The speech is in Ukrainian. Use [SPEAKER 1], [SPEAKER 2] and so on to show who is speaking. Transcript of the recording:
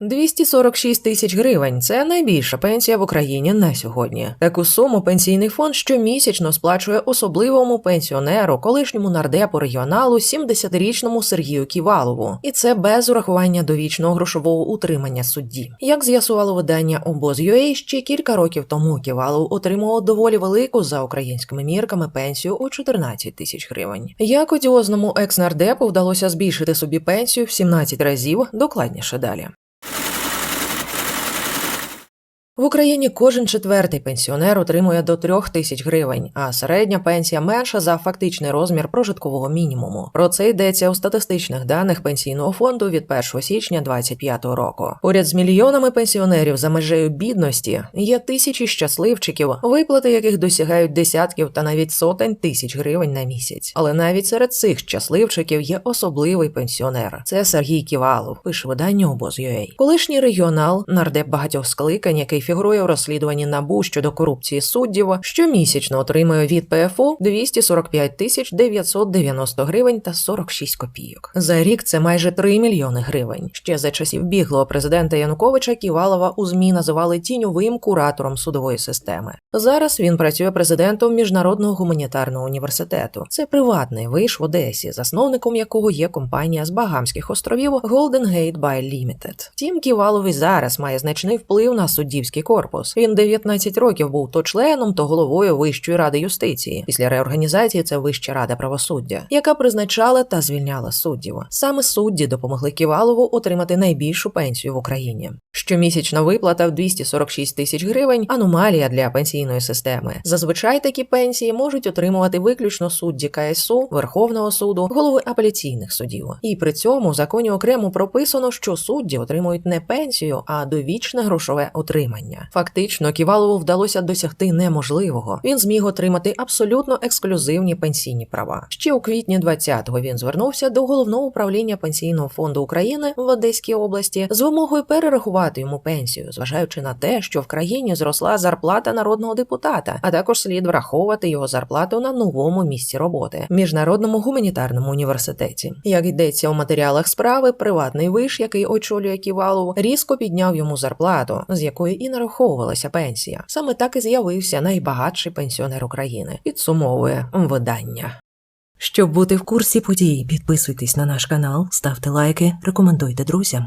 [SPEAKER 1] 246 тисяч гривень це найбільша пенсія в Україні на сьогодні. Таку суму пенсійний фонд щомісячно сплачує особливому пенсіонеру, колишньому нардепу регіоналу 70-річному Сергію Ківалову, і це без урахування довічного грошового утримання судді. Як з'ясувало видання Обоз.UA, ще кілька років тому Ківалов отримував доволі велику за українськими мірками пенсію у 14 тисяч гривень. Як одіозному екс-нардепу вдалося збільшити собі пенсію в 17 разів, докладніше далі. В Україні кожен четвертий пенсіонер отримує до трьох тисяч гривень, а середня пенсія менша за фактичний розмір прожиткового мінімуму. Про це йдеться у статистичних даних пенсійного фонду від 1 січня 2025 року. Поряд з мільйонами пенсіонерів за межею бідності є тисячі щасливчиків, виплати яких досягають десятків та навіть сотень тисяч гривень на місяць. Але навіть серед цих щасливчиків є особливий пенсіонер. Це Сергій Ківалов, пише видання обоз.UA. Колишній регіонал, нардеп багатьох скликань, який фігурує у розслідуванні набу щодо корупції суддів, щомісячно отримує від ПФУ 245 тисяч 990 гривень та 46 копійок. За рік це майже 3 мільйони гривень. Ще за часів біглого президента Януковича Ківалова у змі називали тіньовим куратором судової системи. Зараз він працює президентом міжнародного гуманітарного університету. Це приватний виш в Одесі, засновником якого є компанія з Багамських островів Golden Gate by Limited. Втім, Ківалов і зараз має значний вплив на суддівський корпус. Він 19 років був то членом, то головою Вищої ради юстиції. Після реорганізації це Вища рада правосуддя, яка призначала та звільняла суддів. Саме судді допомогли Ківалову отримати найбільшу пенсію в Україні. Щомісячна виплата в 246 тисяч гривень аномалія для пенсійної системи. Зазвичай такі пенсії можуть отримувати виключно судді КСУ, Верховного суду, голови апеляційних судів. І при цьому в законі окремо прописано, що судді отримують не пенсію, а довічне грошове отримання. Фактично, Ківалову вдалося досягти неможливого. Він зміг отримати абсолютно ексклюзивні пенсійні права. Ще у квітні 20-го він звернувся до головного управління пенсійного фонду України в Одеській області з вимогою перерахувати йому пенсію, зважаючи на те, що в країні зросла зарплата народного депутата, а також слід враховувати його зарплату на новому місці роботи міжнародному гуманітарному університеті. Як йдеться у матеріалах справи, приватний виш, який очолює Ківалов, різко підняв йому зарплату, з якої і нараховувалася пенсія. Саме так і з'явився найбагатший пенсіонер України. Підсумовує видання. Щоб бути в курсі подій, підписуйтесь на наш канал, ставте лайки, рекомендуйте друзям.